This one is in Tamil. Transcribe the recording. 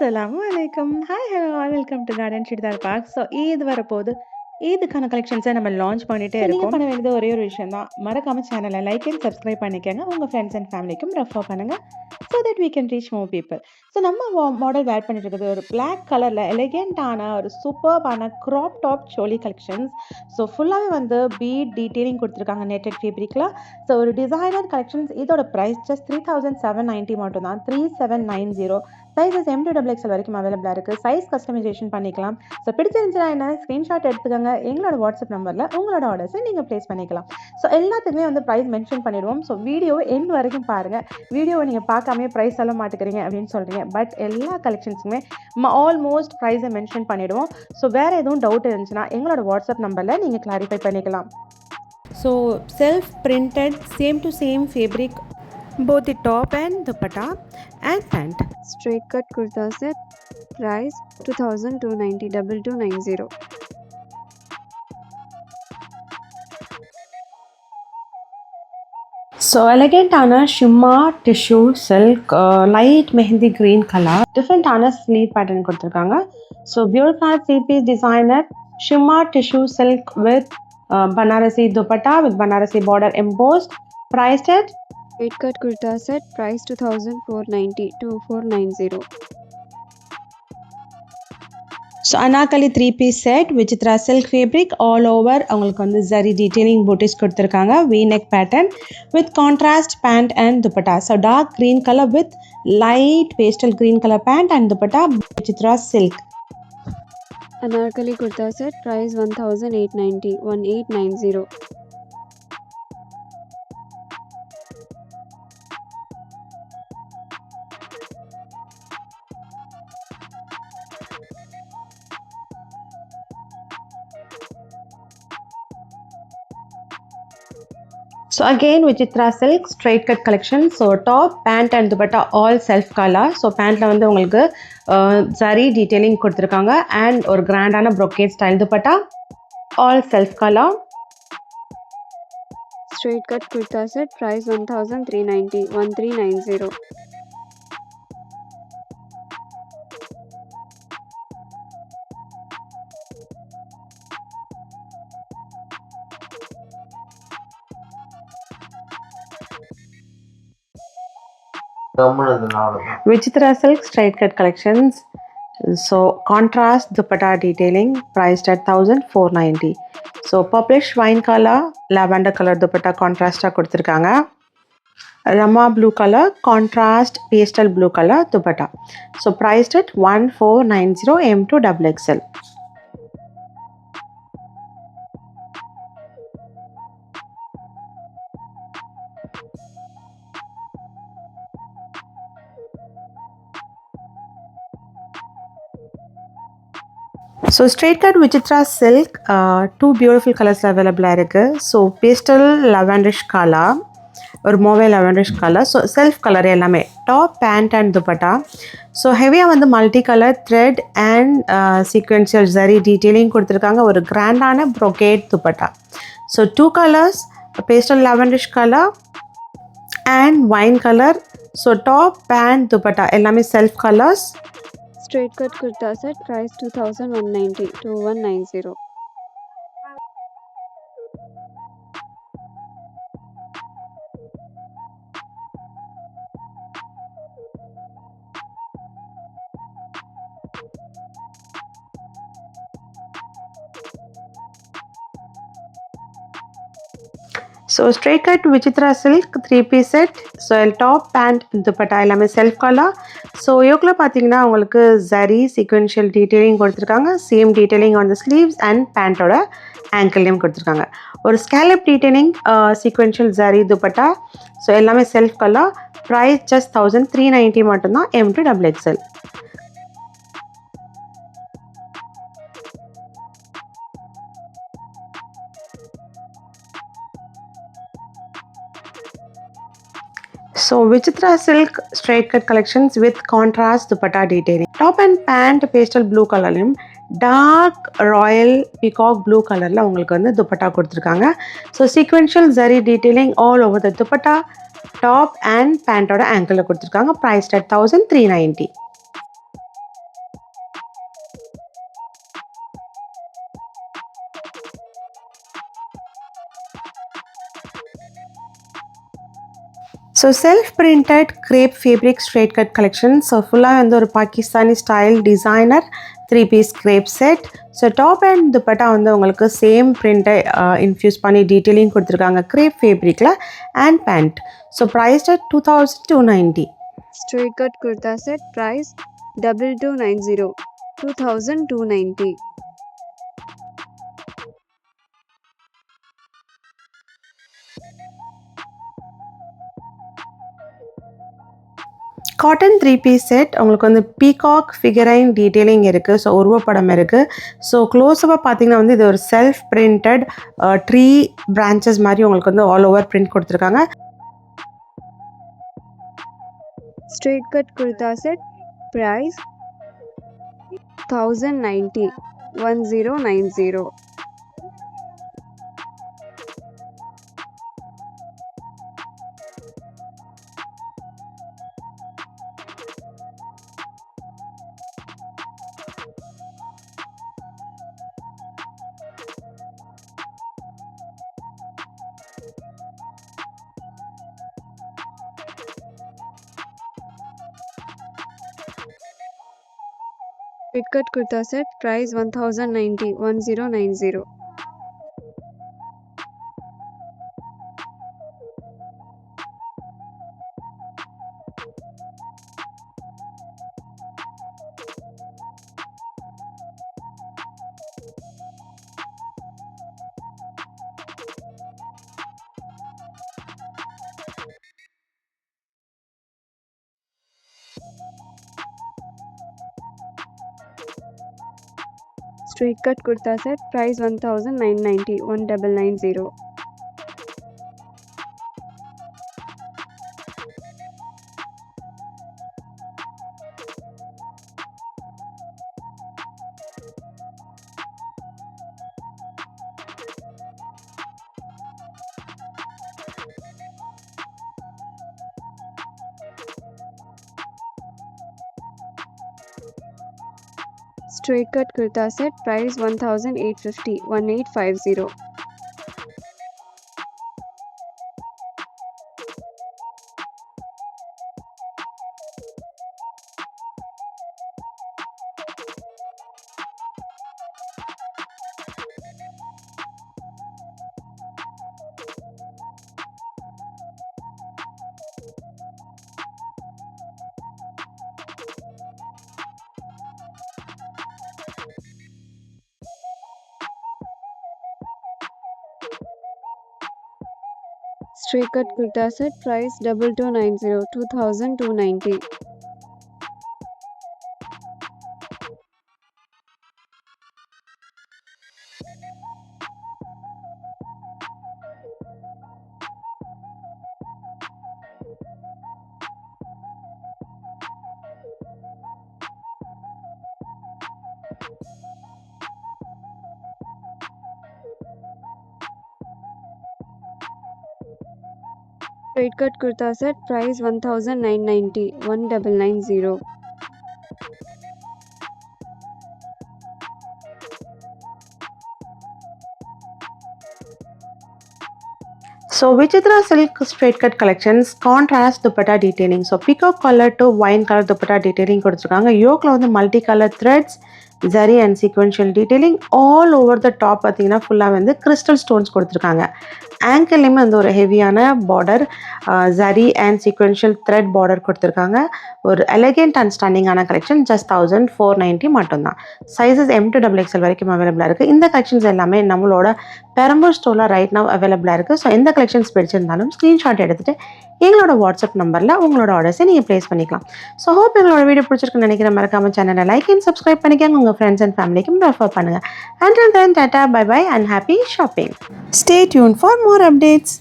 அஸ்ஸலாமு அலைக்கும். Hi, hello welcome to Garden Churidar Park. So Eid வரப்போது. ஈதுக்கான கலெக்ஷன்ஸை நம்ம லான்ச் பண்ணிட்டே இருக்கோம். பண்ண வேண்டியது ஒரே ஒரு விஷயம் தான். மறக்காம சேனலை லைக் அண்ட் சப்ஸ்கிரைப் பண்ணிக்கங்க. உங்க ஃப்ரெண்ட்ஸ் அண்ட் ஃபேமிலிக்கும் ரெஃபர் பண்ணுங்க. So that we can reach more people. So நம்ம மாடல் வேர் பண்ணிட்டு இருக்கிறது ஒரு பிளாக் கலர்ல எலிகென்ட்டான ஒரு சூப்பர்பான crop top choli collections. So ஃபுல்லாவே வந்து பீட் டீட்டெயிலிங் குடுத்துருக்காங்க நெட்டட் ஃபேப்ரிக்ல. ஸோ ஒரு டிசைனர் கலெக்ஷன்ஸ் இதோட பிரைஸ் ஜஸ்ட் 3790 மட்டும் தான். 3790 sizes M to double XL வரைக்கும் அவைலபிளாக இருக்குது சைஸ் கஸ்டமைசேஷன் பண்ணிக்கலாம். ஸோ பிடிச்சிருந்துச்சுன்னா என்ன ஸ்க்ரீன்ஷாட் எடுத்துக்கோங்க எங்களோட வாட்ஸ்அப் நம்பரில் உங்களோட ஆர்டர்ஸை நீங்கள் ப்ளேஸ் பண்ணிக்கலாம். ஸோ எல்லாத்துக்குமே வந்து ப்ரைஸ் மென்ஷன் பண்ணிடுவோம். ஸோ வீடியோவை எண்ட் வரைக்கும் பாருங்கள் வீடியோவை நீங்கள் பார்க்காமே ப்ரைஸ் சொல்ல மாட்டேங்கிறீங்க அப்படின்னு சொல்கிறீங்க பட் எல்லா கலெக்ஷன்ஸுமே ஆல்மோஸ்ட் ப்ரைஸை மென்ஷன் பண்ணிவிடுவோம் ஸோ வேறு எதுவும் டவுட் இருந்துச்சுன்னா எங்களோட வாட்ஸ்அப் நம்பரில் நீங்கள் கிளாரிஃபை பண்ணிக்கலாம். So self printed same to same fabric both the top and dupatta and pant. straight cut kurta set price 2290 2290 so எலகெண்ட்டான shimmer tissue silk light mehndi green colour டிஃப்ரெண்ட்டான ஸ்லீவ் பேட்டர்ன் கொடுத்துருக்காங்க ஸோ பியூட்டிஃபுல்லான three piece designer shimmer tissue silk with Banarasi dupatta with Banarasi border embossed priced at straight cut kurta set price 2490 2490 so anarkali three piece set Vichitra silk fabric all over அவங்களுக்கு வந்து ஜரி டீட்டெயிலிங் பூட்டிஸ் கொடுத்துருக்காங்க. V neck pattern with contrast pant and dupatta so dark green colour with light pastel green colour pant and dupatta Vichitra silk anarkali kurta set price 1890 1890 so again Vichitra silk straight cut collection so top pant and dupatta all self collar so பேண்ட்டில் வந்து உங்களுக்கு சரி டீட்டெயிலிங் கொடுத்துருக்காங்க. அண்ட் ஒரு கிராண்டான brocade style dupatta all self collar straight cut two thousand price one thousand three ninety one three nine zero Vichitra silk straight cut collections. So contrast dupatta detailing priced at 1490. So purplish wine color, lavender color dupatta contrast கொடுத்துருக்காங்க Rama blue color, contrast pastel blue color dupatta. So priced at 1490 M2 double XL. So straight cut Vichitra silk two beautiful colours அவைலபிளாக இருக்குது ஸோ பேஸ்டல் லெவண்டரிஷ் கலர் ஒரு mobile lavenderish colour so self colour எல்லாமே. Top pant and dupatta so ஹெவியாக வந்து multi colour thread and sequential zari detailing கொடுத்துருக்காங்க. ஒரு கிராண்டான brocade dupatta so two colours pastel lavenderish colour and wine colour so top pant dupatta எல்லாமே self colours straight cut kurta set price 2190 2190 so straight cut Vichitra silk three piece set so top pant dupatta எல்லாமே செல்ஃப் கலர் ஸோ யோக்கில் பார்த்தீங்கன்னா உங்களுக்கு சரி சீக்வென்ஷியல் டீட்டெயிலிங் கொடுத்துருக்காங்க. Same detailing on the sleeves and பேண்ட்டோட ஆங்கிள்லேயும் கொடுத்துருக்காங்க. ஒரு scallop detailing sequential zari dupatta so எல்லாமே self colour price just thousand three ninety மட்டும்தான் M to double XL so Vichitra silk straight cut collections with contrast dupatta detailing top and pant pastel blue கலர்லையும் dark royal peacock blue கலரில் உங்களுக்கு வந்து துப்பட்டா கொடுத்துருக்காங்க. So sequential zari detailing all over the dupatta top and பேண்ட்டோட ஆங்கிளில் கொடுத்துருக்காங்க. Price at thousand three ninety so self printed crepe fabric straight cut collection so ஃபுல்லாக வந்து ஒரு Pakistani style designer three piece crepe set so top and dupatta வந்து உங்களுக்கு சேம் பிரிண்ட்டை இன்ஃப்யூஸ் பண்ணி டீட்டெயிலிங் கொடுத்துருக்காங்க grape ஃபேப்ரிக்கில் and pant so price two thousand two ninety straight cut kurta set price double two nine zero two thousand two ninety cotton three piece set உங்களுக்கு வந்து பீகாக் ஃபிகரைன் டீட்டெயிலிங் இருக்குது ஸோ உருவப்படம் இருக்குது ஸோ க்ளோஸப்பாக பார்த்தீங்கன்னா வந்து இது ஒரு செல்ஃப் பிரிண்டட் ட்ரீ பிரான்ச்சஸ் மாதிரி உங்களுக்கு வந்து ஆல் ஓவர் பிரிண்ட் கொடுத்துருக்காங்க. Straight cut kurta set price thousand ninety one zero nine zero పిట్కట్ kurta set price one thousand ninety one zero nine zero. Straight cut கொடுத்தா sir price one thousand nine ninety one double nine zero straight cut kurta set price 1850 1850 Stray Cut Kurta set price Double Two Nine Zero Two Thousand Two Ninety. Paid cut kurta set price one thousand nine ninety one double nine zero So Vichitra silk straight cut collections contrast dupatta detailing. So peacock color to wine color dupatta detailing கொடுத்துருக்காங்க யோக்கில் வந்து multi colour threads zari and sequential detailing all over the top பார்த்தீங்கன்னா ஃபுல்லாக வந்து கிறிஸ்டல் ஸ்டோன்ஸ் கொடுத்துருக்காங்க ஆங்கிள்லேயுமே வந்து ஒரு ஹெவியான border zari and sequential thread border கொடுத்துருக்காங்க. ஒரு elegant and ஸ்டன்னிங்கான collection just thousand four ninety மட்டும்தான். Sizes M to double XL வரைக்கும் அவைலபிளாக இருக்குது இந்த கலெக்ஷன்ஸ் எல்லாமே நம்மளோட பெரம்பூர் ஸ்டோரில் ரைட் நவ் அவைலபிளாக இருக்குது ஸோ எந்த கலெக்ஷன்ஸ் பிடிச்சிருந்தாலும் ஸ்க்ரீன்ஷாட் எடுத்துகிட்டு எங்களோட வாட்ஸ்அப் நம்பரில் உங்களோட ஆர்டர்ஸை நீங்கள் ப்ளேஸ் பண்ணிக்கலாம். ஸோ ஹோப் எங்களோட வீடியோ பிடிச்சிருக்குன்னு நினைக்கிற மறக்காம சேனலை லைக் அண்ட் சப்ஸ்கிரைப் பண்ணிக்கோங்க. உங்கள் ஃப்ரெண்ட்ஸ் அண்ட் ஃபேமிலிக்கும் ரெஃபர் பண்ணுங்கள் and then tata bye bye and happy shopping stay tuned for more updates